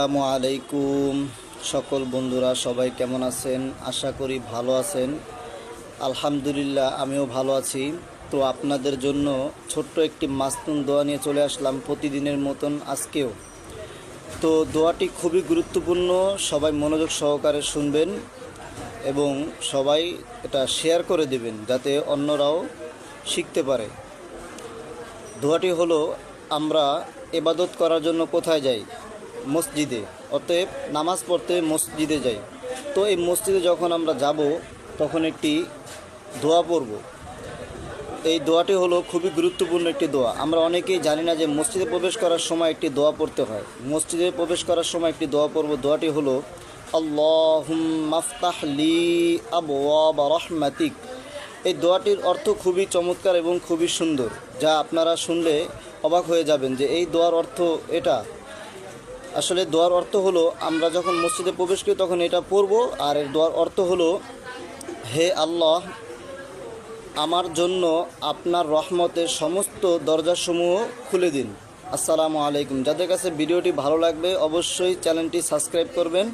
আসসালামু আলাইকুম। সকল বন্ধুরা সবাই কেমন আছেন? আশা করি ভালো আছেন। আলহামদুলিল্লাহ, আমিও ভালো আছি। তো আপনাদের জন্য ছোট্ট একটি মাস্তুন দোয়া নিয়ে চলে আসলাম প্রতিদিনের মতন আজকেও। তো দোয়াটি খুবই গুরুত্বপূর্ণ, সবাই মনোযোগ সহকারে শুনবেন এবং সবাই এটা শেয়ার করে দেবেন যাতে অন্যরাও শিখতে পারে। দোয়াটি হলো, আমরা এবাদত করার জন্য কোথায় যাই? মসজিদে, অতএব নামাজ পড়তে মসজিদে যাই। তো এই মসজিদে যখন আমরা যাব, তখন একটি দোয়া পড়ব। এই দোয়াটি হলো খুবই গুরুত্বপূর্ণ একটি দোয়া। আমরা অনেকেই জানি না যে মসজিদে প্রবেশ করার সময় একটি দোয়া পড়তে হয়। মসজিদে প্রবেশ করার সময় একটি দোয়া পড়ব। দোয়াটি হলো আল্লাহুম মাফতাহ লি আবওয়াব রহমাতিক। এই দোয়াটির অর্থ খুবই চমৎকার এবং খুবই সুন্দর, যা আপনারা শুনলে অবাক হয়ে যাবেন যে এই দোয়ার অর্থ এটা। আসলে দোয়ার অর্থ হলো, আমরা যখন মসজিদে প্রবেশ করি তখন এটা পড়ব, আর এর দোয়ার অর্থ হলো, হে আল্লাহ, আমার জন্য আপনার রহমতের সমস্ত দরজাসমূহ খুলে দিন। আসসালামু আলাইকুম। যাদের কাছে ভিডিওটি ভালো লাগবে, অবশ্যই চ্যানেলটি সাবস্ক্রাইব করবেন।